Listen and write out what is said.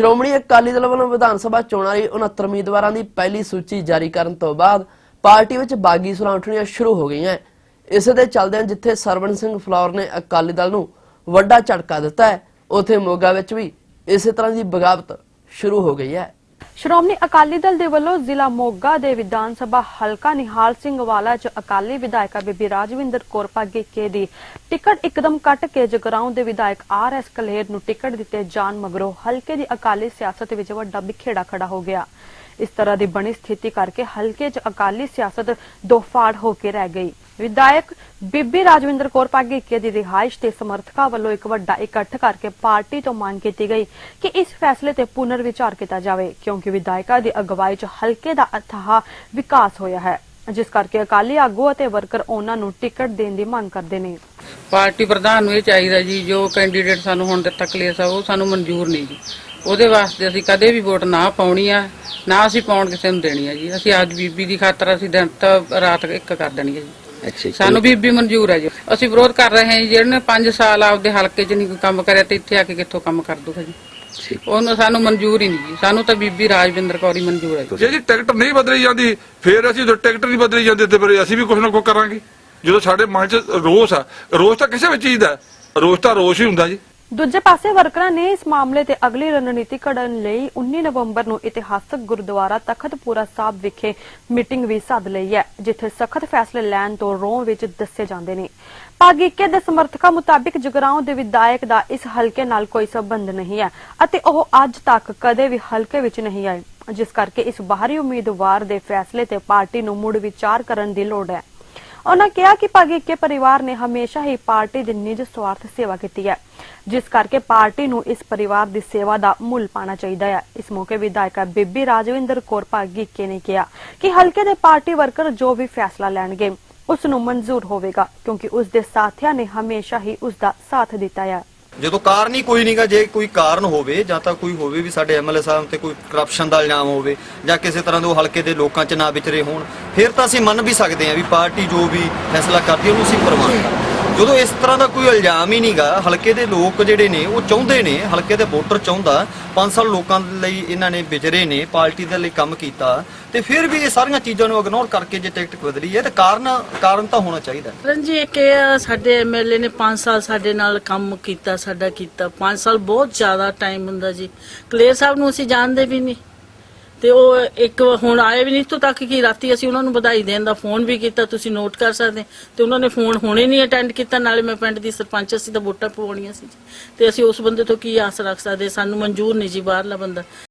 ਸ਼੍ਰੋਮਣੀ ਅਕਾਲੀ ਦਲ ਵੱਲੋਂ ਵਿਧਾਨ ਸਭਾ ਚੋਣਾਂ ਲਈ 69 ਉਮੀਦਵਾਰਾਂ ਦੀ ਪਹਿਲੀ ਸੂਚੀ ਜਾਰੀ ਕਰਨ ਤੋਂ ਬਾਅਦ ਪਾਰਟੀ ਵਿੱਚ ਬਾਗੀ ਸੁਰਾਂ ਉੱਠਣੀਆਂ ਸ਼ੁਰੂ ਹੋ ਗਈਆਂ ਇਸੇ ਦੇ ਚੱਲਦਿਆਂ ਜਿੱਥੇ ਸਰਵਣ ਸਿੰਘ ਫਲੌਰ ਨੇ ਅਕਾਲੀ ਦਲ ਨੂੰ ਵੱਡਾ ਝਟਕਾ ਦਿੱਤਾ ਹੈ, ਉਥੇ ਮੋਗਾ ਵਿੱਚ ਵੀ ਇਸੇ ਤਰ੍ਹਾਂ ਦੀ ਬਗਾਵਤ ਸ਼ੁਰੂ ਹੋ ਗਈ ਹੈ। ਸ਼੍ਰੋਮਣੀ ਅਕਾਲੀ ਦਲ ਦੇ ਵੱਲੋਂ ਜ਼ਿਲ੍ਹਾ ਮੋਗਾ ਦੇ ਵਿਧਾਨ ਸਭਾ ਹਲਕਾ ਨਿਹਾਲ ਸਿੰਘ ਵਾਲਾ ਚ ਅਕਾਲੀ ਵਿਧਾਇਕਾ ਬੀਬੀ ਰਾਜਵਿੰਦਰ ਕੌਰ ਪਾਗੇਕੇ ਦੀ ਟਿਕਟ ਇੱਕਦਮ ਕੱਟ ਕੇ ਜਗਰਾਉਂ ਦੇ ਵਿਧਾਇਕ ਆਰ ਐਸ ਕਲੇਰ ਨੂੰ ਟਿਕਟ ਦਿੱਤੇ ਜਾਣ ਮਗਰੋਂ ਹਲਕੇ ਦੀ ਅਕਾਲੀ ਸਿਆਸਤ ਵਿੱਚ ਵੱਡਾ ਬਿਖੇੜਾ ਖੜਾ ਹੋ ਗਿਆ। ਇਸ ਤਰ੍ਹਾਂ ਦੀ ਬਣੀ ਸਥਿਤੀ ਕਰਕੇ ਹਲਕੇ 'ਚ ਅਕਾਲੀ ਸਿਆਸਤ ਦੋਫਾੜ ਹੋ ਕੇ ਰਹਿ ਗਈ। ਵਿਧਾਇਕ ਬੀਬੀ ਰਾਜਵਿੰਦਰ ਕੌਰ ਪਾਗੇਕੇ ਦੀ ਰਿਹਾਇਸ਼ ਤੇ ਸਮਰਥਕਾਂ ਵੱਲੋਂ ਇੱਕ ਵੱਡਾ ਇਕੱਠ ਕਰਕੇ ਪਾਰਟੀ ਤੋਂ ਮੰਗ ਕੀਤੀ ਗਈ ਕਿ ਇਸ ਫੈਸਲੇ ਤੇ ਪੁਨਰ ਵਿਚਾਰ ਕੀਤਾ ਜਾਵੇ, ਕਿਉਂਕਿ ਵਿਧਾਇਕਾ ਦੀ ਅਗਵਾਈ 'ਚ ਹਲਕੇ ਦਾ ਅਥਾਹ ਵਿਕਾਸ ਹੋਇਆ ਹੈ। ਜਿਸ ਕਰਕੇ ਅਕਾਲੀ ਆਗੂ ਅਤੇ ਵਰਕਰ ਉਹਨਾਂ ਨੂੰ ਟਿਕਟ ਦੇਣ ਦੀ ਮੰਗ ਕਰਦੇ ਨੇ। ਪਾਰਟੀ ਪ੍ਰਧਾਨ ਨੂੰ ਇਹ ਚਾਹੀਦਾ ਜੀ, ਜੋ ਕੈਂਡੀਡੇਟ ਸਾਨੂੰ ਹੁਣ ਦਿੱਤਾ ਕਲੇਸ ਆ, ਉਹ ਸਾਨੂੰ ਮਨਜ਼ੂਰ ਨਹੀਂ ਜੀ। ਉਹਦੇ ਵਾਸਤੇ ਅਸੀਂ ਕਦੇ ਵੀ ਵੋਟ ਨਾ ਪਾਉਣੀ ਆ ਨਾ ਅਸੀਂ ਪਾਉਣ ਕਿਸੇ ਨੂੰ ਦੇਣੀ ਆ ਜੀ। ਅਸੀਂ ਅੱਜ ਬੀਬੀ ਦੀ ਖਾਤਰ ਅਸੀਂ ਦਿਨ ਤਾਂ ਰਾਤ ਇੱਕ ਕਰ ਦੇਣੀ ਆ ਜੀ। ਅੱਛਾ। ਸਾਨੂੰ ਬੀਬੀ ਮਨਜ਼ੂਰ ਹੈ ਜੀ। ਅਸੀਂ ਵਿਰੋਧ ਕਰ ਰਹੇ ਹਾਂ ਜੀ ਜਿਹੜੇ ਨੇ 5 ਸਾਲ ਆਪਦੇ ਹਲਕੇ 'ਚ ਨਹੀਂ ਕੋਈ ਕੰਮ ਕਰਿਆ ਤੇ ਇੱਥੇ ਆ ਕੇ ਕਿੱਥੋਂ ਕੰਮ ਕਰ ਦੂਗਾ ਜੀ। ਉਹਨੂੰ ਸਾਨੂੰ ਮਨਜ਼ੂਰ ਹੀ ਨਹੀਂ ਜੀ। ਸਾਨੂੰ ਤਾਂ ਬੀਬੀ ਰਾਜਵਿੰਦਰ ਕੌਰ ਹੀ ਮਨਜ਼ੂਰ ਹੈ ਜੀ। ਜੇ ਜੀ ਟਿਕਟ ਨਹੀਂ ਬਦਲੀ ਜਾਂਦੀ ਫਿਰ ਅਸੀਂ ਜਦੋਂ ਟਿਕਟ ਨਹੀਂ ਬਦਲੀ ਜਾਂਦੀ ਤੇ ਫਿਰ ਅਸੀਂ ਵੀ ਕੁਝ ਨਾ ਕੁਝ ਕਰਾਂਗੇ। ਜਦੋਂ ਸਾਡੇ ਮਨ 'ਚ ਰੋਸ ਆ ਰੋਸ ਤਾਂ ਕਿਸੇ ਵੀ ਚੀਜ਼ ਦਾ। ਰੋਸ ਤਾਂ ਰੋਸ ਹੀ ਹੁੰਦਾ ਜੀ। ਦੂਜੇ ਪਾਸੇ ਵਰਕਰਾਂ ਨੇ ਇਸ ਮਾਮਲੇ ਤੇ ਅਗਲੀ ਰਣਨੀਤੀ ਘੜਨ ਲਈ 19 ਨਵੰਬਰ ਨੂੰ ਇਤਿਹਾਸਕ ਗੁਰਦੁਆਰਾ ਤਖਤਪੂਰਾ ਸਾਹਿਬ ਵਿਖੇ ਮੀਟਿੰਗ ਵੀ ਸੱਦ ਲਈ ਹੈ, ਜਿੱਥੇ ਸਖਤ ਫੈਸਲੇ ਲੈਣ ਤੋਂ ਰੋਹ ਵਿੱਚ ਦੱਸੇ ਜਾਂਦੇ ਨੇ। ਪਾਗੀਕੇ ਦੇ ਸਮਰਥਕਾਂ ਮੁਤਾਬਿਕ ਜਗਰਾਉਂ ਦੇ ਵਿਧਾਇਕ ਦਾ ਇਸ ਹਲਕੇ ਨਾਲ ਕੋਈ ਸਬੰਧ ਨਹੀਂ ਹੈ ਅਤੇ ਉਹ ਅੱਜ ਤੱਕ ਕਦੇ ਵੀ ਹਲਕੇ ਵਿੱਚ ਨਹੀਂ ਆਏ, ਜਿਸ ਕਰਕੇ ਇਸ ਬਾਹਰੀ ਉਮੀਦਵਾਰ ਦੇ ਫੈਸਲੇ ਤੇ ਪਾਰਟੀ ਨੂੰ ਮੁੜ ਵਿਚਾਰ ਕਰਨ ਦੀ ਲੋੜ ਹੈ। ਉਹਨਾਂ ਕਿਹਾ ਕਿ ਭਾਗੀਕੇ ਪਰਿਵਾਰ ਨੇ ਹਮੇਸ਼ਾ ਹੀ ਪਾਰਟੀ ਦੀ ਨਿੱਜ ਸਵਾਰਥ ਸੇਵਾ ਕੀਤੀ ਹੈ। ਜਿਸ ਕਰਕੇ ਪਾਰਟੀ ਨੂੰ ਇਸ ਪਰਿਵਾਰ ਦੀ ਸੇਵਾ ਦਾ ਮੁੱਲ ਪਾਣਾ ਚਾਹੀਦਾ ਹੈ। ਇਸ ਮੌਕੇ ਵਿਧਾਇਕਾ ਬੀਬੀ ਰਾਜਵਿੰਦਰ ਕੌਰ ਭਾਗੀਕੇ ਨੇ ਕਿਹਾ ਕਿ ਹਲਕੇ ਦੇ ਪਾਰਟੀ ਵਰਕਰ ਜੋ ਵੀ ਫੈਸਲਾ ਲੈਣਗੇ, ਉਸ ਨੂੰ ਮਨਜ਼ੂਰ ਹੋਵੇਗਾ, ਕਿਉਂਕਿ ਉਸ ਦੇ ਸਾਥੀਆਂ ਨੇ ਹਮੇਸ਼ਾ ਹੀ ਉਸ ਦਾ ਸਾਥ ਦਿੱਤਾ ਹੈ। ਜਦੋਂ ਕਾਰਨ ਹੀ ਕੋਈ ਨਹੀਂਗਾ ਜੇ ਕੋਈ ਕਾਰਨ ਹੋਵੇ ਜਾਂ ਤਾਂ ਕੋਈ ਹੋਵੇ ਵੀ ਸਾਡੇ ਐਮਐਲਏ ਸਾਹਿਬ ਤੇ ਕੋਈ ਕਰਪਸ਼ਨ ਦਾ ਇਲਜ਼ਾਮ ਹੋਵੇ ਜਾਂ ਕਿਸੇ ਤਰ੍ਹਾਂ ਦੇ ਉਹ ਹਲਕੇ ਦੇ ਲੋਕਾਂ 'ਚ ਨਾ ਵਿਚਰੇ ਹੋਣ, ਫਿਰ ਤਾਂ ਅਸੀਂ ਮੰਨ ਵੀ ਸਕਦੇ ਹਾਂ ਵੀ ਪਾਰਟੀ ਜੋ ਵੀ ਫੈਸਲਾ ਕਰਦੀ ਹੈ ਉਹਨੂੰ ਅਸੀਂ ਪ੍ਰਵਾਨ ਕਰਾਂਗੇ। ਜਦੋਂ ਇਸ ਤਰ੍ਹਾਂ ਦਾ ਕੋਈ ਇਲਜ਼ਾਮ ਹੀ ਨਹੀਂਗਾ ਹਲਕੇ ਦੇ ਲੋਕ ਜਿਹੜੇ ਨੇ ਉਹ ਚਾਹੁੰਦੇ ਨੇ ਹਲਕੇ ਦੇ ਵੋਟਰ ਚਾਹੁੰਦਾ 5 ਸਾਲ ਲੋਕਾਂ ਲਈ ਇਹਨਾਂ ਨੇ ਵਿਚਰੇ ਨੇ ਪਾਰਟੀ ਦੇ ਲਈ ਕੰਮ ਕੀਤਾ ਤੇ ਫਿਰ ਵੀ ਇਹ ਸਾਰੀਆਂ ਚੀਜ਼ਾਂ ਨੂੰ ਇਗਨੋਰ ਕਰਕੇ ਜੇ ਟਿਕਟ ਬਦਲੀ ਹੈ ਤੇ ਕਾਰਨ ਕਾਰਨ ਤਾਂ ਹੋਣਾ ਚਾਹੀਦਾ। ਰਣਜੀ ਇੱਕ ਇਹ ਆ, ਸਾਡੇ ਐਮਐਲਏ ਨੇ 5 ਸਾਲ ਸਾਡੇ ਨਾਲ ਕੰਮ ਕੀਤਾ ਸਾਡਾ ਕੀਤਾ। 5 ਸਾਲ ਬਹੁਤ ਜ਼ਿਆਦਾ ਟਾਈਮ ਹੁੰਦਾ ਜੀ। ਕਲੇਰ ਸਾਹਿਬ ਨੂੰ ਅਸੀਂ ਜਾਣਦੇ ਵੀ ਨਹੀਂ। ਤੇ ਉਹ ਇੱਕ ਹੁਣ ਆਏ ਵੀ ਨਹੀਂ ਇੱਥੋਂ ਤੱਕ ਕਿ ਰਾਤੀ ਅਸੀਂ ਉਹਨਾਂ ਨੂੰ ਵਧਾਈ ਦੇਣ ਦਾ ਫੋਨ ਵੀ ਕੀਤਾ, ਤੁਸੀਂ ਨੋਟ ਕਰ ਸਕਦੇ। ਤੇ ਉਹਨਾਂ ਨੇ ਫੋਨ ਹੁਣੇ ਨਹੀਂ ਅਟੈਂਡ ਕੀਤਾ, ਨਾਲੇ ਮੈਂ ਪਿੰਡ ਦੀ ਸਰਪੰਚ ਅਸੀਂ ਤਾਂ ਵੋਟਾਂ ਪਵਾਉਣੀਆਂ ਸੀ। ਜੀ। ਤੇ ਅਸੀਂ ਉਸ ਬੰਦੇ ਤੋਂ ਕੀ ਆਸ ਰੱਖ ਸਕਦੇ? ਸਾਨੂੰ ਮਨਜ਼ੂਰ ਨਹੀਂ ਜੀ ਬਾਹਰਲਾ ਬੰਦਾ।